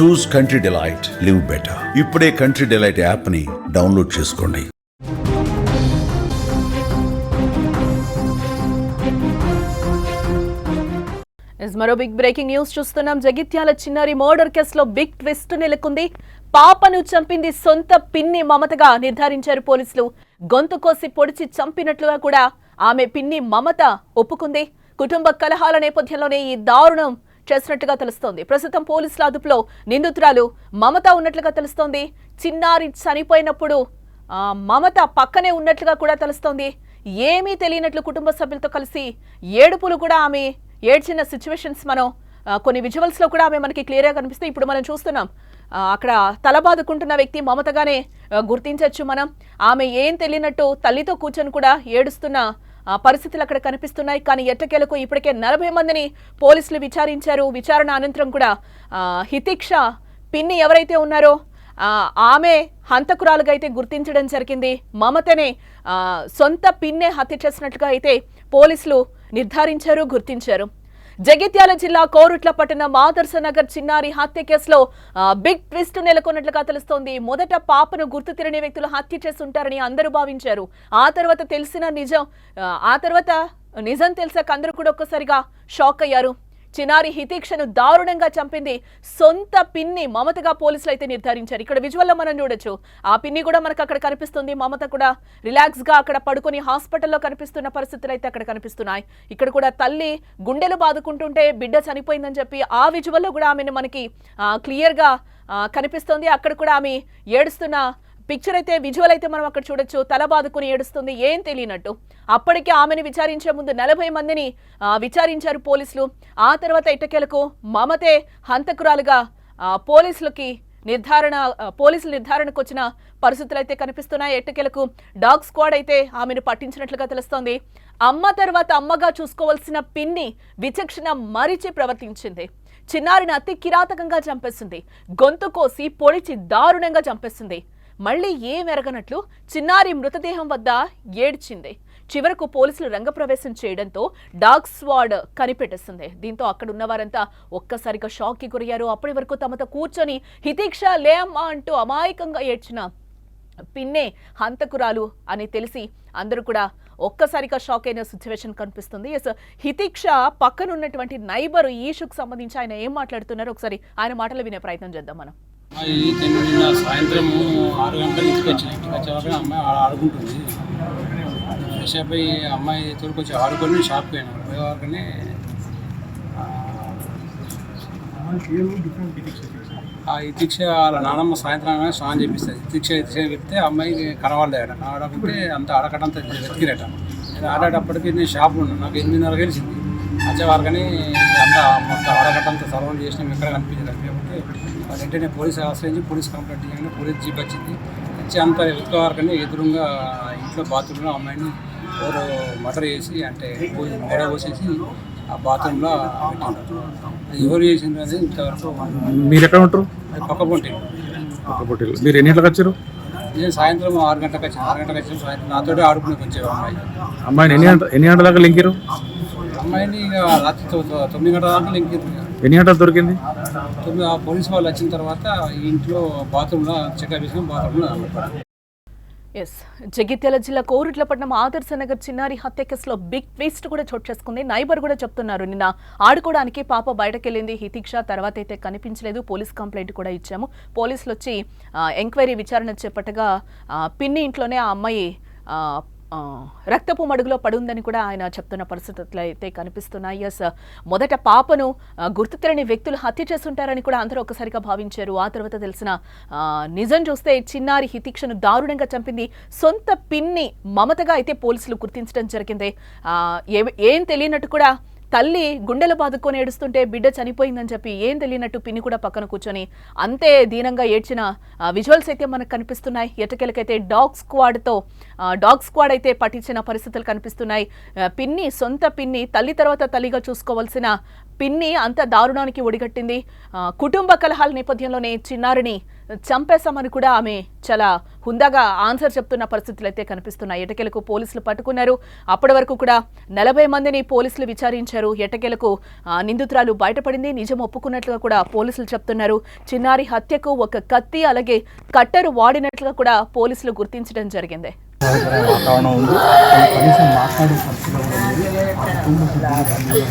Choose country delight live better ఇప్పుడే country delight యాప్ని download చేసుకోండి. ఎస్ మరో బిగ్ బ్రేకింగ్ న్యూస్ చూస్తున్నాం. జగిత్యాల చిన్నారి మర్డర్ కేసులో బిగ్ ట్విస్ట్ నెలకొంది. పాపను చంపింది సొంత పిన్ని మమతగా నిర్ధారించారు పోలీసులు. గొంతు కోసి పొడిచి చంపినట్లుగా కూడా ఆమె పిన్ని మమత ఒప్పుకుంది. కుటుంబ కలహాల నేపథ్యంలోనే ఈ దారుణం చేసినట్టుగా తెలుస్తోంది. ప్రస్తుతం పోలీసుల అదుపులో నిందితురాలు మమత ఉన్నట్లుగా తెలుస్తోంది. చిన్నారి చనిపోయినప్పుడు మమత పక్కనే ఉన్నట్లుగా కూడా తెలుస్తోంది. ఏమీ తెలియనట్లు కుటుంబ సభ్యులతో కలిసి ఏడుపులు కూడా ఆమె ఏడ్చిన సిచ్యువేషన్స్ మనం కొన్ని విజువల్స్లో కూడా ఆమె మనకి క్లియర్గా కనిపిస్తే కనిపిస్తాయి ఇప్పుడు మనం చూస్తున్నాం. అక్కడ తల బాదుకుంటున్న వ్యక్తి మమతగానే గుర్తించవచ్చు మనం. ఆమె ఏం తెలియనట్టు తల్లితో కూర్చొని కూడా ఏడుస్తున్న పరిస్థితులు అక్కడ కనిపిస్తున్నాయి. కానీ ఎట్టకేలకు ఇప్పటికే నలభై మందిని పోలీసులు విచారించారు. విచారణ అనంతరం కూడా హితిక్ష పిన్ని ఎవరైతే ఉన్నారో ఆమె హంతకురాలుగా అయితే గుర్తించడం జరిగింది. మమతనే సొంత పిన్నే హత్య చేసినట్లుగా అయితే పోలీసులు నిర్ధారించారు గుర్తించారు. జగిత్యాల జిల్లా కోరుట్ల పట్టణం ఆదర్శ చిన్నారి హత్య కేసులో బిగ్ ట్విస్ట్ నెలకొన్నట్లుగా తెలుస్తోంది. మొదట పాపను గుర్తు తెలియని వ్యక్తులు హత్య చేసి ఉంటారని అందరూ భావించారు. ఆ తర్వాత తెలిసిన నిజం ఆ, ఆ తర్వాత నిజం తెలిసాక అందరూ కూడా ఒక్కసారిగా షాక్ అయ్యారు. చినారి హితీక్షను దారుణంగా చంపింది సొంత పిన్ని మమతగా పోలీసులు అయితే నిర్ధారించారు. ఇక్కడ విజువల్లో మనం చూడొచ్చు. ఆ పిన్ని కూడా మనకు అక్కడ కనిపిస్తుంది. మమత కూడా రిలాక్స్గా అక్కడ పడుకొని హాస్పిటల్లో కనిపిస్తున్న పరిస్థితులు అయితే అక్కడ కనిపిస్తున్నాయి. ఇక్కడ కూడా తల్లి గుండెలు బాదుకుంటుంటే బిడ్డ చనిపోయిందని చెప్పి ఆ విజువల్లో కూడా ఆమెను మనకి క్లియర్గా కనిపిస్తుంది. అక్కడ కూడా ఆమె ఏడుస్తున్న పిక్చర్ అయితే విజువల్ అయితే మనం అక్కడ చూడొచ్చు. తల బాదుకుని ఏడుస్తుంది ఏం తెలియనట్టు. అప్పటికే ఆమెను విచారించే ముందు నలభై మందిని విచారించారు పోలీసులు. ఆ తర్వాత ఇటకెలకు మమతే హంతకురాలుగా పోలీసులకి నిర్ధారణ పోలీసులు నిర్ధారణకు వచ్చిన పరిస్థితులు అయితే కనిపిస్తున్నాయి. ఎట్టకెలకు డాగ్ స్క్వాడ్ అయితే ఆమెను పట్టించినట్లుగా తెలుస్తోంది. అమ్మ తర్వాత అమ్మగా చూసుకోవాల్సిన పిన్ని విచక్షణ మరిచి ప్రవర్తించింది. చిన్నారిని అతి కిరాతకంగా చంపేస్తుంది గొంతు కోసి పొడిచి దారుణంగా చంపేస్తుంది మళ్ళీ ఏమెరగనట్లు చిన్నారి మృతదేహం వద్ద ఏడ్చింది. చివరకు పోలీసులు రంగప్రవేశం చేయడంతో డాగ్ స్వాడ్ కనిపెట్టేసింది. దీంతో అక్కడ ఉన్న వారంతా ఒక్కసారిగా షాక్కి గురయ్యారు. అప్పటి వరకు తమతో కూర్చొని హితీక్ష లే అమ్మా అంటూ అమాయకంగా ఏడ్చిన పిన్నే హంతకురాలు అని తెలిసి అందరూ కూడా ఒక్కసారిగా షాక్ అయిన సిచ్యువేషన్ కనిపిస్తుంది. ఎస్ హితీక్ష పక్కన ఉన్నటువంటి నైబర్ ఈషుకు సంబంధించి ఆయన ఏం మాట్లాడుతున్నారో ఒకసారి ఆయన మాటలు వినే ప్రయత్నం చేద్దాం మనం. అమ్మాయి నిన్న సాయంత్రం ఆరు గంటల ఇంటికి వచ్చిన ఇంటికి వచ్చేవాక అమ్మాయి ఆడుకుంటుంది. ఫ్రెష్ అయిపోయి అమ్మాయి తోడుకొచ్చి ఆడుకొని షాప్కి పోయినాను పోయేవాకనే ఆ ఇతిక్ష వాళ్ళ నాన్నమ్మ సాయంత్రం స్నానం చేపిస్తుంది. ఇతిక్ష ఇతిక్ష చెప్తే అమ్మాయి కనవాడలేట కనవాడకుంటే అంత ఆడకడంతా వెతికిరట. నేను ఆడేటప్పటికి నేను షాప్లో ఉన్నాను. నాకు ఎనిమిదిన్నర గెలిచింది. వచ్చేవారకని అంతా మొత్తం ఆడకట్టంతా సరౌండ్ చేసినాం ఎక్కడ కనిపించదు కనిపించకపోతే వాళ్ళు వెంటనే పోలీస్ ఆశ్రయించి పోలీస్ కంప్లైంట్ చేయగానే పోలీస్ జీప్ వచ్చింది. వచ్చి అంతా వెతుకోవారకని ఎదురుగా ఇంట్లో బాత్రూంలో అమ్మాయిని ఎవరో మటర్ చేసి అంటే మెడ పోసేసి ఆ బాత్రూంలో ఎవరు చేసిండ్రు అనేది ఇంతవరకు మీరు ఎక్కడ ఉంటారు? పక్క పొంటి. పక్క పొట్టేలు మీరు ఎన్ని గంటలకు వచ్చారు? నేను సాయంత్రం ఆరు గంటలకు వచ్చాను. ఆరు గంటలకు వచ్చిన. సాయంత్రం నాతోటి ఆడుకునేకి వచ్చేవి అమ్మాయి. అమ్మాయిని ఎన్ని గంట ఎన్ని గంటల దాకా లింకిరు? అమ్మాయిని ఇక రాత్రి తొ- తొ- తొమ్మిది గంటల దాకా ఇంక. ఎన్ని గంటలు దొరికింది? తొమ్మిది ఆ పోలీస్ వాళ్ళు వచ్చిన తర్వాత ఈ ఇంట్లో బాత్రూంలో చెకప్ బాత్రూంలో ఎస్ జగిత్యాల జిల్లా కోరుట్లపట్నం ఆదర్శ నగర్ చిన్నారి హత్య కేసులో బిగ్ ట్విస్ట్ కూడా చోటు చేసుకుంది. నైబర్ కూడా చెప్తున్నారు నిన్న ఆడుకోవడానికి పాప బయటకెళ్ళింది. హితిక్ష తర్వాత అయితే కనిపించలేదు. పోలీస్ కంప్లైంట్ కూడా ఇచ్చాము. పోలీసులు వచ్చి ఎంక్వైరీ విచారణ చేపట్టగా ఆ, పిన్ని ఇంట్లోనే ఆ అమ్మాయి రక్తపు మడుగులో పడుందని కూడా ఆయన చెప్తున్న పరిస్థితులు అయితే కనిపిస్తున్నాయి. ఎస్ మొదట పాపను గుర్తు తెలియని వ్యక్తులు హత్య చేస్తుంటారని కూడా అందరూ ఒకసారిగా భావించారు. ఆ తర్వాత తెలిసిన నిజం చూస్తే చిన్నారి హితిక్షను దారుణంగా చంపింది. సొంత పిన్ని మమతగా అయితే పోలీసులు గుర్తించడం జరిగింది. ఏ- ఏం తెలియనట్టు కూడా తల్లి గుండెలు బాదుకొని ఏడుస్తుంటే బిడ్డ చనిపోయిందని చెప్పి ఏం తెలియనట్టు పిన్ని కూడా పక్కన కూర్చొని అంతే దీనంగా ఏడ్చిన విజువల్స్ అయితే మనకు కనిపిస్తున్నాయి. ఎటకెలకైతే డాగ్ స్క్వాడ్తో డాగ్ స్క్వాడ్ అయితే పట్టించిన పరిస్థితులు కనిపిస్తున్నాయి. పిన్ని సొంత పిన్ని తల్లి తర్వాత తల్లిగా చూసుకోవాల్సిన పిన్ని అంత దారుణానికి ఒడిగట్టింది. కుటుంబ కలహాల నేపథ్యంలోనే చిన్నారిని చంపేశామని కూడా ఆమె చాలా హుందాగా ఆన్సర్ చెప్తున్న పరిస్థితులు అయితే కనిపిస్తున్నాయి. ఎటకెలకు పోలీసులు పట్టుకున్నారు. అప్పటి వరకు కూడా నలభై మందిని పోలీసులు విచారించారు. ఎటకెలకు నిందితురాలు బయటపడింది. నిజం ఒప్పుకున్నట్లుగా కూడా పోలీసులు చెప్తున్నారు. చిన్నారి హత్యకు ఒక కత్తి అలాగే కట్టరు వాడినట్లుగా కూడా పోలీసులు గుర్తించడం జరిగింది. బాధాకరమైన వాతావరణం ఉంది. కనీసం మాట్లాడే పరిస్థితి కూడా లేదు ఆ కుటుంబ సభ్యులు